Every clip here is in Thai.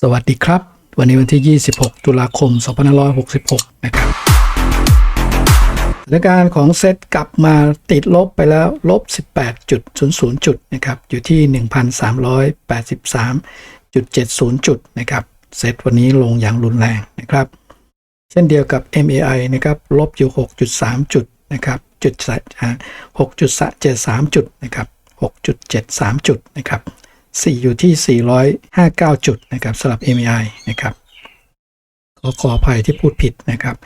สวัสดีครับ วันนี้วันที่ 26 ตุลาคม 2566 นะครับสถานการณ์ของเซตกลับมาติดลบไปแล้วลบ 18.00 จุดนะครับอยู่ที่ 1,383.70 จุดนะครับเซตวันนี้ลงอย่างรุนแรงนะครับเช่นเดียวกับ MAI นะครับลบอยู่ 6.3 จุดนะครับจุด6.73 จุดนะครับ6.73 จุดนะครับ 4 อยู่ที่ 459 จุดนะครับสำหรับ MAI นะครับขอขออภัยที่พูดผิดนะครับ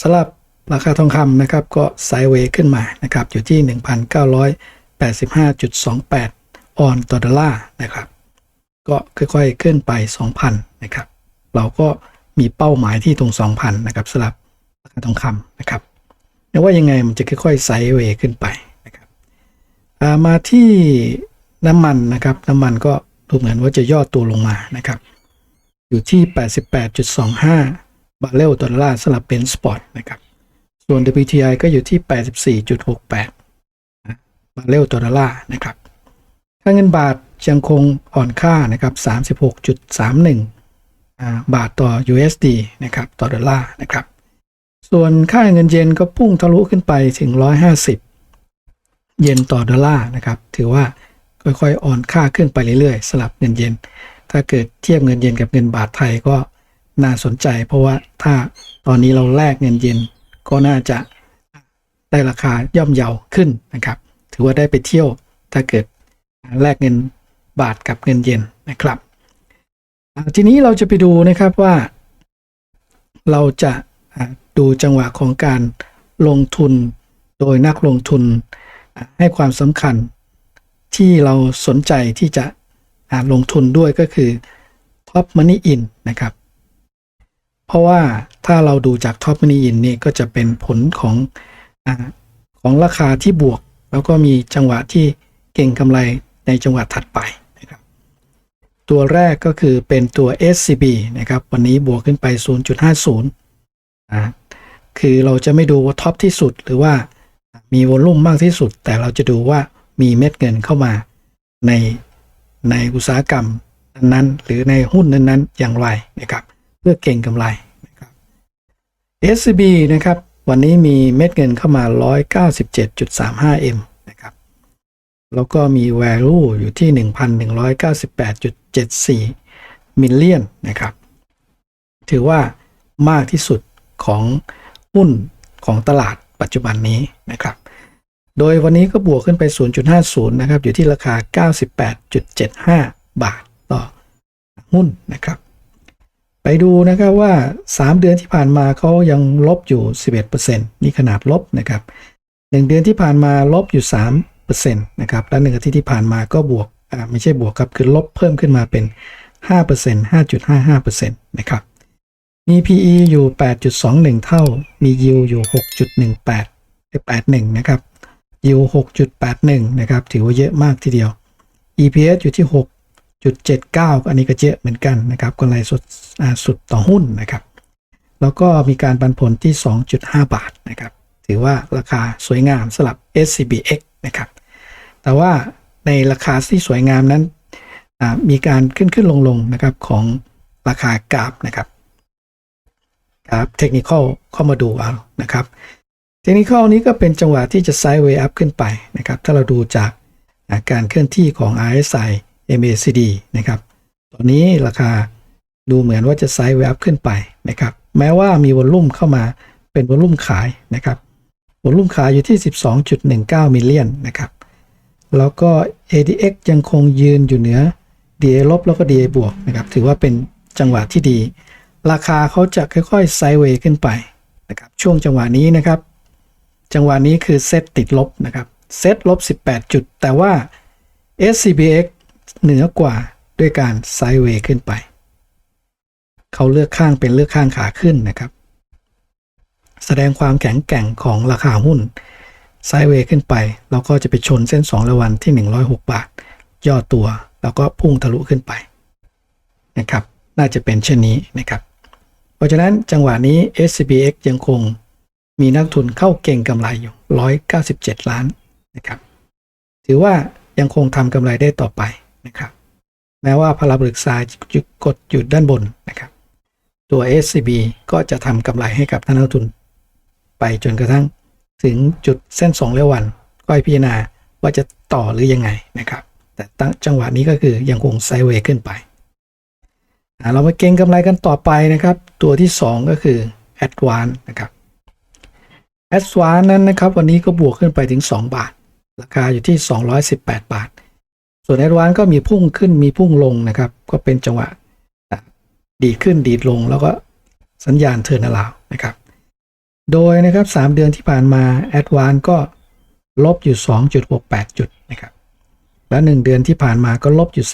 สำหรับราคาทองคำนะครับก็ไซด์เวย์ขึ้นมานะครับอยู่ที่ 1,985.28 ออนต่อดอลลาร์นะครับก็ค่อยๆขึ้นไป 2,000 นะครับ เราก็มีเป้าหมายที่ตรง 2,000 นะครับสำหรับราคาทองคำนะครับไม่ว่ายังไงมันจะค่อยๆไซด์เวย์ขึ้นไปนะครับมาที่ น้ำมันนะครับน้ำมันก็ดูเหมือนว่าจะย่อตัวลงมานะครับ อยู่ที่ 88.25 บาร์เรลต่อดอลลาร์สำหรับเป็นสปอร์ตนะครับ ส่วน WTI ก็อยู่ที่ 84.68 บาร์เรลต่อดอลลาร์นะครับค่าเงินบาทยังคงอ่อนค่านะครับ 36.31อ่าบาทต่อ USD นะครับต่อดอลลาร์นะครับ ส่วนค่าเงินเยนก็พุ่งทะลุขึ้นไปถึง 150 เยนต่อดอลลาร์นะครับ ถือว่า ค่อยๆอ่อนค่าขึ้นไปเรื่อยๆ สลับเงินเยนถ้าเกิดเทียบเงินเยนกับเงินบาทไทยก็น่าสนใจ เพราะว่าถ้าตอนนี้เราแลกเงินเยนก็น่าจะได้ราคาย่อมเยาขึ้นนะครับ ถือว่าได้ไปเที่ยวถ้าเกิดแลกเงินบาทกับเงินเยนนะครับทีนี้เราจะไปดูนะครับว่า เราจะดูจังหวะของการลงทุนโดยนักลงทุนให้ความสำคัญ ที่เราสนใจที่จะาลงทุนด้วยก็คือ Top Money In นะครับ เพราะว่าถ้าเราดูจาก Top Money In นี่ก็จะเป็นผลของอของราคาที่บวก แล้วก็มีจังหวะที่เก่งกำไรในจังหวะถัดไปนะครับ ตัวแรกก็คือเป็นตัว SCB นะครับ วันนี้บวกขึ้นไป 0.50อ่าคือเราจะไม่ดูว่าท็อปที่สุดหรือว่ามีวอลุ่มมากที่สุด แต่เราจะดูว่า มีเม็ดเงินเข้ามาในในอุตสาหกรรมนั้นๆหรือในหุ้นนั้นๆ อย่างไรนะครับ เพื่อเก่งกำไรนะครับ SCB นะครับวันนี้มีเม็ดเงินเข้ามา 197.35M นะครับ แล้วก็มี value อยู่ที่ 1,198.74 มิลเลียนนะครับ ถือว่ามากที่สุดของหุ้นของตลาดปัจจุบันนี้นะครับ โดยวันนี้ก็บวกขึ้นไป 0.50 นะครับ อยู่ที่ราคา 98.75 บาทต่อหุ้นนะครับ ไปดูนะครับว่า 3 เดือนที่ผ่านมาเขายังลบอยู่ 11%นี่ขนาดลบนะครับ 1 เดือนที่ผ่านมาลบอยู่ 3%นะครับ และ1อาทิตย์ที่ผ่านมาก็บวกไม่ใช่บวกครับ คือลบเพิ่มขึ้นมาเป็น 5% 5.55%นะครับ มี PE อยู่ 8.21 เท่า มี yield อยู่ 6.18 81 นะครับ yield 6.81 นะครับ ถือว่าเยอะมากทีเดียว EPS อยู่ที่ 6.79 อันนี้ก็เยอะเหมือนกันนะครับกำไรสุดสุดต่อหุ้นนะครับ แล้วก็มีการปันผลที่ 2.5 บาทนะครับ ถือว่าราคาสวยงามสำหรับ SCBX นะครับ แต่ว่าในราคาที่สวยงามนั้นมีการขึ้นขึ้นลงลงนะครับของราคากราฟนะครับกราฟเทคนิคเข้ามาดูเอานะครับ เทคนิคอลนี้ก็เป็นจังหวะที่จะไซด์เวย์อัพขึ้นไปนะครับถ้าเราดูจากาการเคลื่อนที่ของ RSI MACD นะครับตอนนี้ราคาดูเหมือนว่าจะไซด์เวย์อัพขึ้นไปนะครับแม้ว่ามีวอลลุ่มเข้ามาเป็นวอลลุ่มขายนะครับวอลลุ่มขายอยู่ที่ 12.19 มิลเลียนนะครับแล้วก็ ADX ยังคงยืนอยู่เหนือ DA ลบแล้วก็ DA บวกนะครับถือว่าเป็นจังหวะที่ดี ราคาเขาจะค่อยๆไซด์เวย์ขึ้นไปนะครับช่วงจังหวะนี้นะครับ จังหวะนี้คือเซตติดลบนะครับเซตลบ 18 จุด แต่ว่า SCBX เหนือกว่าด้วยการไซด์เวย์ขึ้นไป เขาเลือกข้างเป็นเลือกข้างขาขึ้นนะครับ แสดงความแข็งแกร่งของราคาหุ้นไซด์เวย์ขึ้นไป เราก็จะไปชนเส้น2ระวันที่ 106 บาท ย่อตัว แล้วก็พุ่งทะลุขึ้นไปนะครับ น่าจะเป็นเช่นนี้นะครับ เพราะฉะนั้นจังหวะนี้ SCBX ยังคง มีนักทุนเข้าเก่งกำไรอยู่ 197 ล้านนะครับ ถือว่ายังคงทำกำไรได้ต่อไปนะครับ แม้ว่าพาราบริกซ้ายจะกดอยู่ด้านบนนะครับ ตัว SCB ก็จะทำกำไรให้กับท่านนักทุน ไปจนกระทั่งถึงจุดเส้น2เรียววันก็ให้พิจารณาว่าจะต่อหรือยังไงนะครับ แต่จังหวะนี้ก็คือยังคงไซเวย์ขึ้นไป เรามาเก็งกำไรกันต่อไปนะครับ ตัวที่ 2 ก็คือ a d v a n c e นะครับ a d v a n c e นั้นนะครับวันนี้ก็บวกขึ้นไปถึง 2 บาท ราคาอยู่ที่ 218 บาท ส่วน a d v a n c e ก็มีพุ่งขึ้นมีพุ่งลงนะครับ ก็เป็นจังหวะดีขึ้นดีดลงแล้วก็สัญญาณเทิร์นอลาวนะครับ โดยนะครับ 3 เดือนที่ผ่านมา a d v a n c e ก็ลบอยู่ 2.68 จุดนะครับ และ 1 เดือนที่ผ่านมาก็ลบอยู่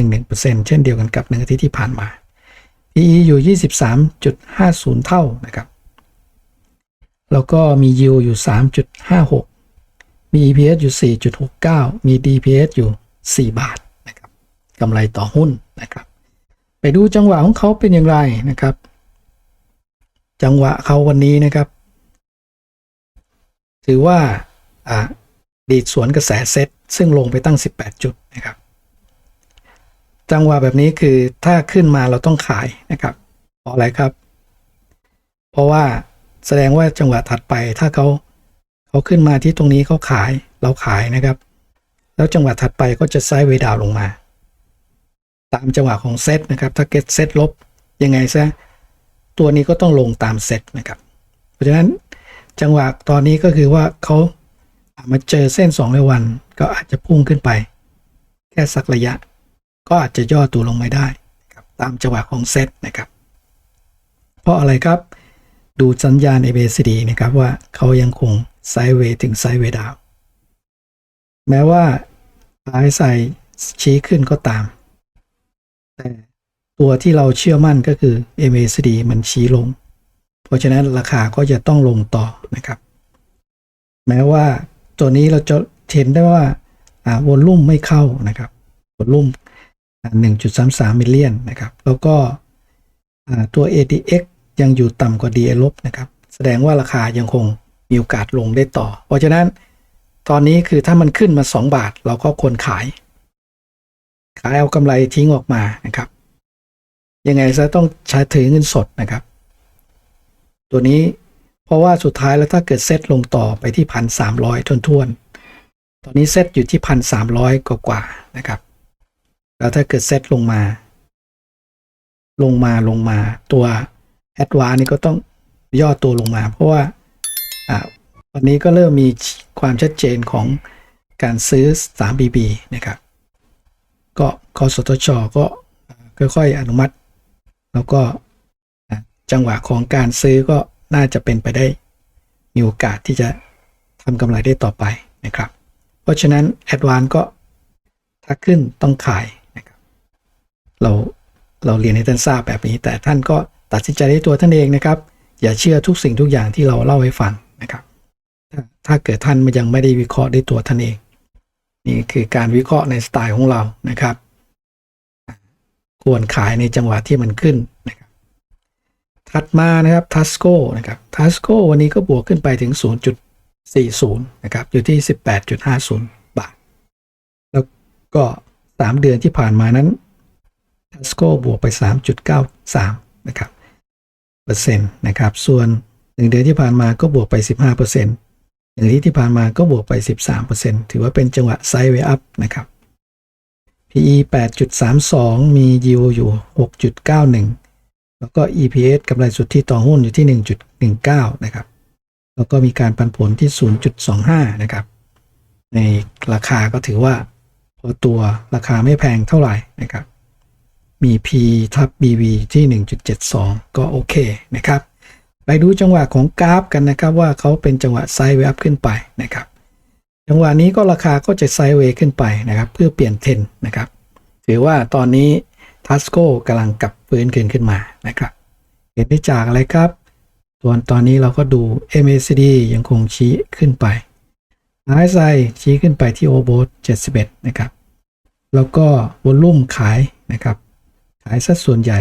3.11%เช่นเดียวกันกับ 1 อาทิตย์ที่ผ่านมา PE อยู่ 23.50 เท่านะครับ แล้วก็มี yield อยู่ 3.56 มี EPS อยู่ 4.69 มี DPS อยู่ 4 บาทนะครับกำไรต่อหุ้นนะครับ ไปดูจังหวะของเขาเป็นอย่างไรนะครับ จังหวะเขาวันนี้นะครับ ถือว่าอ่าดีดสวนกระแสเซ็ตซึ่งลงไปตั้ง 18 จุดนะครับ จังหวะแบบนี้คือถ้าขึ้นมาเราต้องขายนะครับ เพราะอะไรครับ เพราะว่า แสดงว่าจังหวะถัดไปถ้าเขาเขาขึ้นมาที่ตรงนี้เขาขายเราขายนะครับ แล้วจังหวะถัดไปก็จะไซด์เวดาวลงมา ตามจังหวะของเซตนะครับ ถ้าเก็ตเซตลบยังไงซะตัวนี้ก็ต้องลงตามเซตนะครับ เพราะฉะนั้นจังหวะตอนนี้ก็คือว่าเขามาเจอเส้น2เรายวัน ก็อาจจะพุ่งขึ้นไป แค่สักระยะ ก็อาจจะย่อตัวลงไม่ได้ ตามจังหวะของเซตนะครับ เพราะอะไรครับ ดูสัญญาณ ABCD นะครับว่าเขายังคงไซด์เวย์ถึงไซด์เวย์ดาวแม้ว่า RSI ชี้ขึ้นก็ตาม แต่ตัวที่เราเชื่อมั่นก็คือ MACD มันชี้ลง เพราะฉะนั้นราคาก็จะต้องลงต่อนะครับ แม้ว่าตัวนี้เราจะเห็นได้ว่าวอลลุ่มไม่เข้านะครับวอลลุ่ม 1.33มิลเลียนนะครับ แล้วก็ตัว ADX ยังอยู่ต่ำกว่า DA ลบนะครับ แสดงว่าราคายังคงมีโอกาสลงได้ต่อ เพราะฉะนั้นตอนนี้คือถ้ามันขึ้นมา 2 บาท เราก็ควรขาย ขายเอากำไรทิ้งออกมานะครับ ยังไงซะต้องใช้ถือเงินสดนะครับ ตัวนี้เพราะว่าสุดท้ายแล้วถ้าเกิดเซตลงต่อไปที่พันสามร้อยทวนๆ ตอนนี้เซตอยู่ที่พันสามร้อยกว่าๆนะครับ แล้วถ้าเกิดเซตลงมา ลงมาลงมาตัว แอดวานี่ก็ต้องย่อตัวลงมา เพราะว่าอ่าวันนี้ก็เริ่มมีความชัดเจนของการซื้อ 3BB นะครับ ก็กสทชก็ค่อยๆอนุมัติ แล้วก็จังหวะของการซื้อก็น่าจะเป็นไปได้มีโอกาสที่จะทำกำไรได้ต่อไปนะครับ เพราะฉะนั้นแอดวานก็ถ้าขึ้นต้องขายนะครับ เราเราเรียนให้ท่านทราบแบบนี้ แต่ท่านก็ ตัดสินใจได้ตัวท่านเองนะครับ อย่าเชื่อทุกสิ่งทุกอย่างที่เราเล่าให้ฟังนะครับ ถ้าเกิดท่านยังไม่ได้วิเคราะห์ได้ตัวท่านเอง นี่คือการวิเคราะห์ในสไตล์ของเรานะครับ ควรขายในจังหวะที่มันขึ้นนะครับถัดมานะครับทัสโกนะครับทัสโกวันนี้ก็บวกขึ้นไปถึง 0.40 นะครับ อยู่ที่ 18.50 บาท แล้วก็ 3 เดือนที่ผ่านมานั้นทัสโกบวกไป 3.93 นะครับ ปอร์เซ็นต์นะครับ ส่วน 1 เดือนที่ผ่านมาก็บวกไป 15%เปอร์เซ็นต์หนึ่งทิตย์ที่ผ่านมาก็บวกไป 13%ถือว่าเป็นจังหวะไซด์เวอัพนะครับ PE 8.32 มี yield อยู่ 6.91 แล้วก็ EPS กำไรสุทธิต่อหุ้นอยู่ที่ 1.19 นะครับ แล้วก็มีการปันผลที่ 0.25 นะครับ ในราคาก็ถือว่าพอตัวราคาไม่แพงเท่าไหร่นะครับ มี P ทับ BV ที่ 1.72 ก็โอเคนะครับ ไปดูจังหวะของกราฟกันนะครับว่าเขาเป็นจังหวะไซด์เวย์ขึ้นไปนะครับ จังหวะนี้ก็ราคาก็จะไซด์เวย์ขึ้นไปนะครับ เพื่อเปลี่ยนเทรนนะครับ ถือว่าตอนนี้ทัสโก้กำลังกลับฟื้นขึ้นขึ้นมานะครับ เห็นได้จากอะไรครับส่วนตอนนี้เราก็ดู MACD ยังคงชี้ขึ้นไป RSI ชี้ขึ้นไปที่ o b o t 71 นะครับ แล้วก็วอลลุ่มขายนะครับ ขายสัดส่วนใหญ่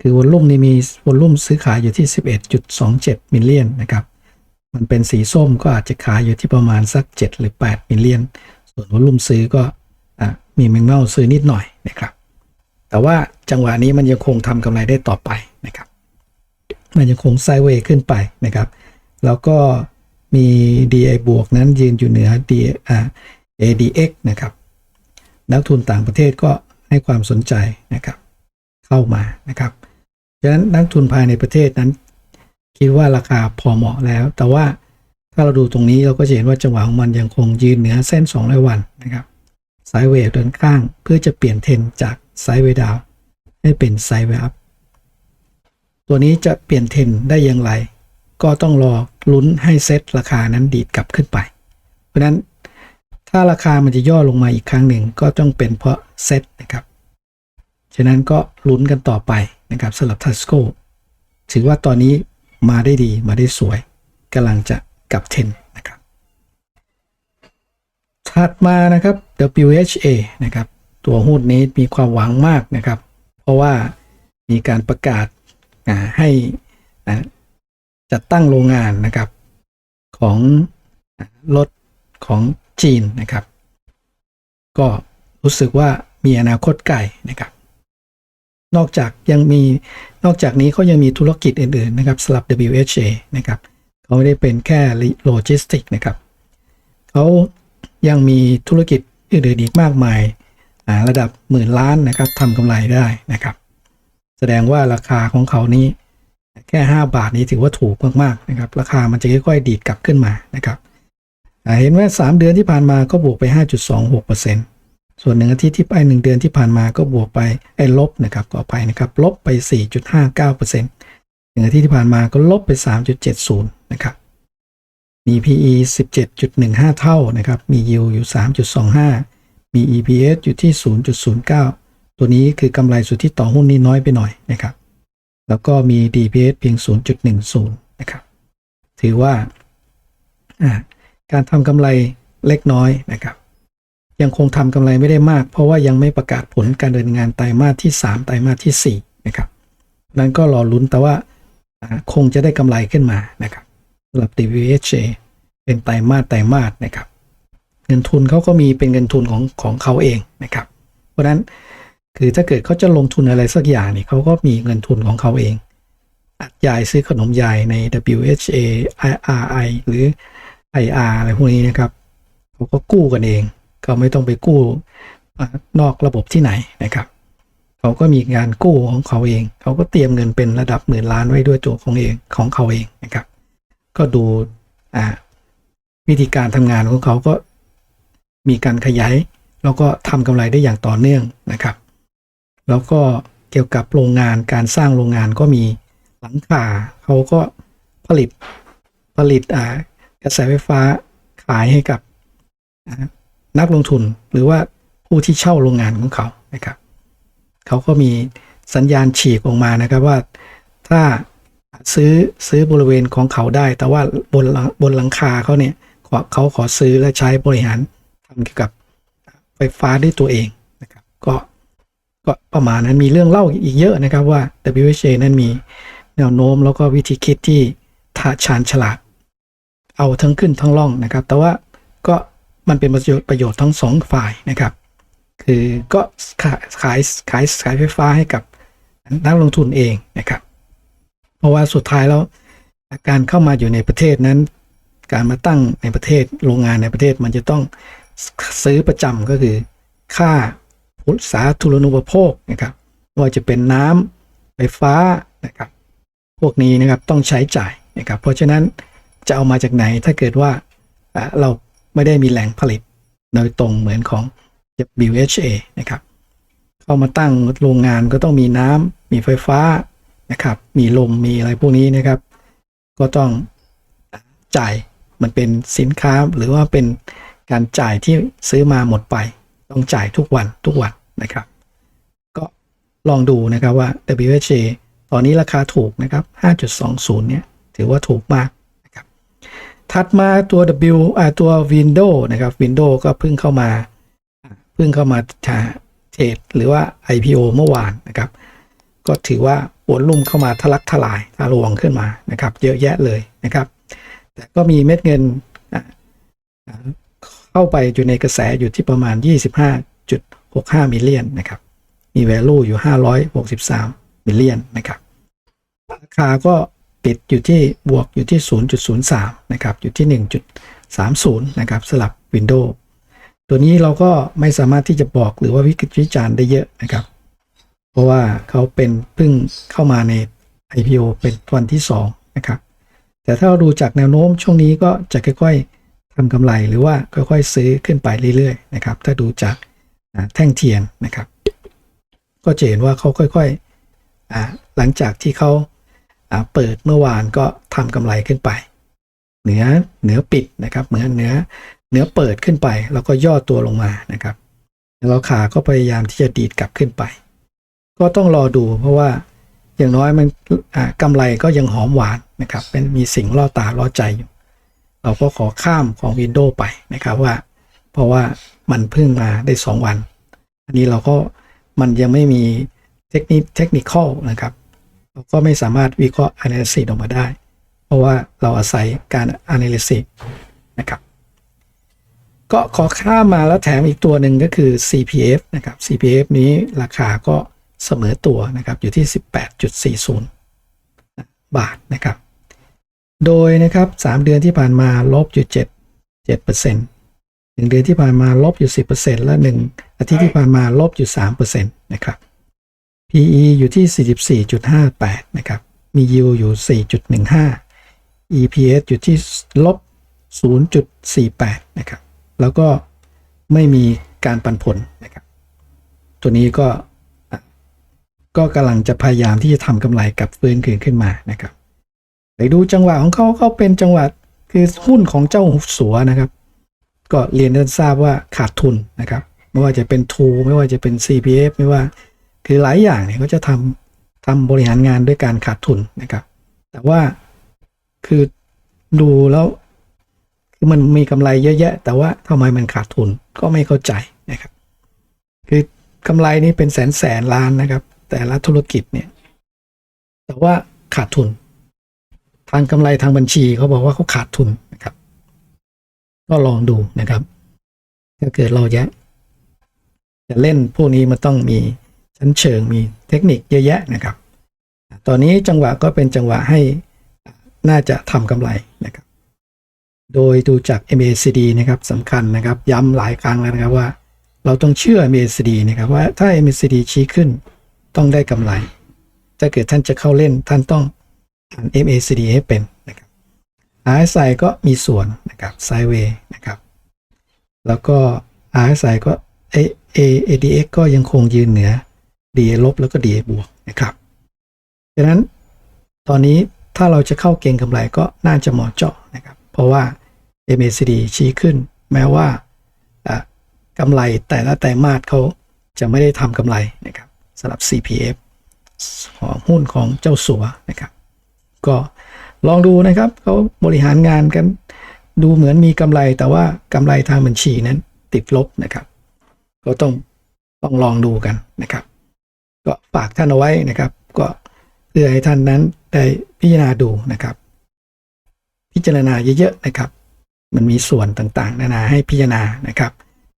คือวอลลุ่มนี้มีวอลลุ่มซื้อขายอยู่ที่ 11.27 มิลเลียนนะครับ มันเป็นสีส้มก็อาจจะขายอยู่ที่ประมาณสัก 7 หรือ 8 มิลเลียน ส่วนวอลลุ่มซื้อก็มีแมงเมาซื้อนิดหน่อยนะครับ แต่ว่าจังหวะนี้มันยังคงทำกำไรได้ต่อไปนะครับ มันยังคงไซเวย์ขึ้นไปนะครับ แล้วก็มี DI บวกนั้นยืนอยู่เหนือ D อ่า ADX นะครับ นักทุนต่างประเทศก็ให้ความสนใจนะครับ เข้ามานะครับฉะนั้นนักทุนภายในประเทศนั้น คิดว่าราคาพอเหมาะแล้ว แต่ว่าถ้าเราดูตรงนี้เราก็จะเห็นว่าจังหวะของมันยังคงยืนเหนือเส้น2ร้อยวันนะครับไซด์เวย์เดินข้างเพื่อจะเปลี่ยนเทรนจากไซด์เวย์ดาวให้เป็นไซด์เวย์อัพตัวนี้จะเปลี่ยนเทรนได้อย่างไร ก็ต้องรอลุ้นให้เซตราคานั้นดีดกลับขึ้นไป เพราะนั้นถ้าราคามันจะย่อลงมาอีกครั้งหนึ่งก็ต้องเป็นเพราะเซตนะครับ ฉะนั้นก็ลุ้นกันต่อไปนะครับสำหรับทัสโกถือว่าตอนนี้มาได้ดีมาได้สวยกำลังจะกลับเทรนนะครับ ถัดมานะครับ WHA นะครับ ตัวหุ้นนี้มีความหวังมากนะครับ เพราะว่ามีการประกาศให้จัดตั้งโรงงานนะครับของรถของจีนนะครับ ก็รู้สึกว่ามีอนาคตไกลนะครับ นอกจากยังมีนอกจากนี้เขายังมีธุรกิจอื่นๆนะครับสำหรับ WHA นะครับเขาไม่ได้เป็นแค่โลจิสติกนะครับเขายังมีธุรกิจอื่นๆอีกมากมายาระดับหมื่นล้านนะครับทำกำไรได้นะครับ แสดงว่าราคาของเขานี้แค่ 5 บาทนี้ถือว่าถูกมากๆนะครับ ราคามันจะค่อยๆดีดกลับขึ้นมานะครับเห็นว่า 3 เดือนที่ผ่านมาก็บวกไป 5.26% ส่วนหนึ่งอาทิตย์ที่ไป 1 เดือนที่ผ่านมาก็บวกไปไอ้ลบนะครับก่อไปนะครับลบไป 4.59%หนึ่งอาทิตย์ที่ผ่านมาก็ลบไป 3.70 นะครับ มี PE 17.15 เท่านะครับ มี yield อยู่ 3.25 มี EPS อยู่ที่ 0.09 ตัวนี้คือกำไรสุทธิต่อหุ้นนี่น้อยไปหน่อยนะครับ แล้วก็มี DPS เพียง 0.10 นะครับ ถือว่าการทำกำไรเล็กน้อยนะครับ ยังคงทำกำไรไม่ได้มาก เพราะว่ายังไม่ประกาศผลการเดินงานไตรมาสที่ 3 ไตรมาสที่ 4 นะครับนั้นก็รอลุ้นแต่ว่าคงจะได้กำไรขึ้นมานะครับสำหรับ DVHA เป็นไตรมาสไตรมาสนะครับ เงินทุนเขาก็มีเป็นเงินทุนของของเขาเองนะครับ เพราะฉะนั้นคือถ้าเกิดเขาจะลงทุนอะไรสักอย่างนี่เขาก็มีเงินทุนของเขาเอง อัดยายซื้อขนมยายใน WHA IRI หรือ IR อะไรพวกนี้นะครับเขาก็กู้กันเอง ก็ไม่ต้องไปกู้นอกระบบที่ไหนนะครับ เขาก็มีงานกู้ของเขาเอง เขาก็เตรียมเงินเป็นระดับหมื่นล้านไว้ด้วยตัวของเองของเขาเองนะครับ ก็ดูวิธีการทำงานของเขาก็มีการขยายแล้วก็ทำกำไรได้อย่างต่อเนื่องนะครับ แล้วก็เกี่ยวกับโรงงานการสร้างโรงงานก็มีหลังคาเขาก็ผลิตผลิตกระแสไฟฟ้าขายให้กับ นักลงทุนหรือว่าผู้ที่เช่าโรงงานของเขานะครับเขาก็มีสัญญาณฉีกออกมานะครับว่าถ้าซื้อซื้อบริเวณของเขาได้ แต่ว่าบนบนหลังคาเขาเนี่ยขอเขาขอซื้อและใช้บริหารทำเกี่ยวกับไฟฟ้าด้วยตัวเองนะครับก็ก็ประมาณนั้นมีเรื่องเล่าอีกเยอะนะครับว่า WHA นั้นมีแนวโน้มแล้วก็วิธีคิดที่ทาชาญฉลาด เอาทั้งขึ้นทั้งล่องนะครับ แต่ว่าก็ มันเป็นประโยชน์ประโยชน์ทั้งสองฝ่ายนะครับ คือก็ขายขายขายขายไฟฟ้าให้กับนักลงทุนเองนะครับ เพราะว่าสุดท้ายแล้วการเข้ามาอยู่ในประเทศนั้น การมาตั้งในประเทศโรงงานในประเทศมันจะต้องซื้อประจำก็คือ ค่าสาธารณูปโภคนะครับไม่ว่าจะเป็นน้ำไฟฟ้านะครับ พวกนี้นะครับต้องใช้จ่ายนะครับ เพราะฉะนั้นจะเอามาจากไหนถ้าเกิดว่าเรา ไม่ได้มีแหล่งผลิต โดยตรงเหมือนของ WHA นะครับเข้ามาตั้งโรงงานก็ต้องมีน้ำมีไฟฟ้านะครับ มีลมมีอะไรพวกนี้นะครับ ก็ต้องจ่ายมันเป็นสินค้าหรือว่าเป็นการจ่ายที่ซื้อมาหมดไป ต้องจ่ายทุกวันทุกวันนะครับ ก็ลองดูนะครับว่า WHA ตอนนี้ราคาถูกนะครับ 5.20 เนี่ยถือว่าถูกมาก ถัดมาตัว W อ่าตัว Windows นะครับ Windows ก็เพิ่งเข้ามา เพิ่งเข้ามาเทรดหรือว่า IPO เมื่อวานนะครับ ก็ถือว่าวอลลุ่มเข้ามาทะลักทลายทะลวงขึ้นมานะครับ เยอะแยะเลยนะครับ แต่ก็มีเม็ดเงินเข้าไปอยู่ในกระแสอยู่ที่ประมาณ 25.65 มิลเลียนนะครับมมี value อยู่ 563 มิลเลียนนะครับ ราคาก็ ปิดอยู่ที่บวกอยู่ที่ 0.03 นะครับ อยู่ที่ 1.30 นะครับสลับ Windows ตัวนี้เราก็ไม่สามารถที่จะบอกหรือว่าวิจารณ์ได้เยอะนะครับ เพราะว่าเขาเป็นเพิ่งเข้ามาใน IPO เป็นวันที่ 2 นะครับ แต่ถ้าเราดูจากแนวโน้มช่วงนี้ก็จะค่อยๆทำกำไรหรือว่าค่อยๆซื้อขึ้นไปเรื่อยๆนะครับ ถ้าดูจากแท่งเทียนนะครับ ก็จะเห็นว่าเขาค่อยๆหลังจากที่เขา เปิดเมื่อวานก็ทำกำไรขึ้นไป เหนือเหนือปิดนะครับ เหนือเหนือเหนือเปิดขึ้นไป แล้วก็ย่อตัวลงมานะครับ แล้วขาก็พยายามที่จะดีดกลับขึ้นไป ก็ต้องรอดูเพราะว่าอย่างน้อยมันอ่ากำไรก็ยังหอมหวานนะครับ เป็นมีสิ่งล่อตาล่อใจอยู่เราก็ขอข้ามของ Windows ไปนะครับว่า เพราะว่ามันเพิ่งมาได้ 2 วัน อันนี้เราก็มันยังไม่มีเทคนิคเทคนิคนะครับ ก็ไม่สามารถวิเคราะห์ analysis ออกมาได้ เพราะว่าเราอาศัยการ analysis นะครับก็ขอข้ามมาแล้วแถมอีกตัวหนึ่งก็คือ CPF นะครับ CPF นี้ราคาก็เสมอตัวนะครับอยู่ที่ 18.40 บาทนะครับ โดยนะครับ 3 เดือนที่ผ่านมาลบอยู่7 7%หนึ่งเดือนที่ผ่านมาลบอยู่ 10%และ1อาทิตย์ที่ผ่านมาลบอยู่3%นะครับ PE อยู่ที่ 44.58 นะครับ มี yield อยู่ 4.15 EPS อยู่ที่ลบ 0.48 นะครับ แล้วก็ไม่มีการปันผลนะครับ ตัวนี้ก็ ก็กำลังจะพยายามที่จะทำกำไรกับฟื้นคืนขึ้นมานะครับไปดูจังหวะของเขาเขาเป็นจังหวะคือหุ้นของเจ้าสัวนะครับ ก็เรียนท่านทราบว่าขาดทุนนะครับ ไม่ว่าจะเป็นทูไม่ว่าจะเป็น CPF ไม่ว่า คือหลายอย่างเนี่ยเขาจะทำทำบริหารงานด้วยการขาดทุนนะครับ แต่ว่าคือดูแล้วคือมันมีกำไรเยอะแยะ แต่ว่าทำไมมันขาดทุนก็ไม่เข้าใจนะครับ คือกำไรนี่เป็นแสนแสนล้านนะครับ แต่ละธุรกิจเนี่ย แต่ว่าขาดทุน ทางกำไรทางบัญชีเขาบอกว่าเขาขาดทุนนะครับ ก็ลองดูนะครับถ้าเกิดเราแยะจะเล่นพวกนี้มันต้องมี ชั้นเชิงมีเทคนิคเยอะแยะนะครับ ตอนนี้จังหวะก็เป็นจังหวะให้น่าจะทำกำไรนะครับ โดยดูจาก MACD นะครับสำคัญนะครับ ย้ำหลายครั้งแล้วนะครับว่า เราต้องเชื่อ MACD นะครับว่าถ้า MACD ชี้ขึ้นต้องได้กำไร ถ้าเกิดท่านจะเข้าเล่นท่านต้องอ่าน MACD ให้เป็นนะครับ RSI ก็มีส่วนนะครับ Sideway นะครับ แล้วก็ RSI ก็ A- A- ADX ก็ยังคงยืนเหนือ DA ลบแล้วก็ DA บวกนะครับดังนั้นตอนนี้ถ้าเราจะเข้าเก็งกำไรก็น่าจะเหมาะเจาะนะครับ เพราะว่า MACD ชี้ขึ้น แม้ว่ากำไรแต่ละไตรมาสเขาจะไม่ได้ทำกำไรนะครับสำหรับ CPF ของหุ้นของเจ้าสัวนะครับ ก็ลองดูนะครับเขาบริหารงานกันดูเหมือนมีกำไรแต่ว่ากำไรทางบัญชีนั้นติดลบนะครับ ก็ต้องต้องลองดูกันนะครับ ก็ฝากท่านเอาไว้นะครับ ก็เพื่อให้ท่านนั้นได้พิจารณาดูนะครับ พิจารณาเยอะๆนะครับ มันมีส่วนต่างๆ นานาให้พิจารณานะครับ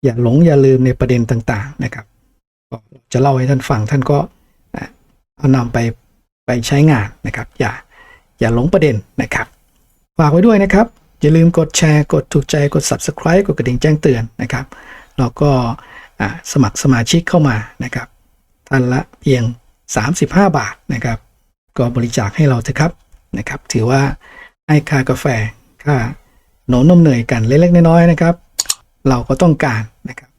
อย่าหลงอย่าลืมในประเด็นต่างๆนะครับจะเล่าให้ท่านฟังท่านก็เอานำไปไปใช้งานนะครับ อย่าอย่าหลงประเด็นนะครับฝากไว้ด้วยนะครับ อย่าลืมกดแชร์กดถูกใจกด subscribe กดกระดิ่งแจ้งเตือนนะครับแล้วก็สมัครสมาชิกเข้ามานะครับ ท่านละเพียง 35 บาทนะครับ ก็บริจาคให้เราเถอะครับนะครับ ถือว่าให้ค่ากาแฟค่าหนมนมเหนื่อยกันเล็กๆน้อยๆนะครับ เราก็ต้องการนะครับ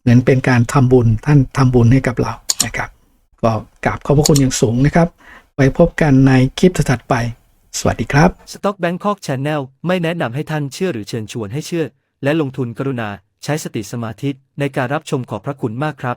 เหมือนเป็นการทำบุญท่านทำบุญให้กับเรานะครับ ก็กราบขอบพระคุณอย่างสูงนะครับ ไว้พบกันในคลิปถัดไป สวัสดีครับ Stock Bangkok Channel ไม่แนะนำให้ท่านเชื่อหรือเชิญชวนให้เชื่อ และลงทุนกรุณาใช้สติสมาธิในการรับชมขอบพระคุณมากครับ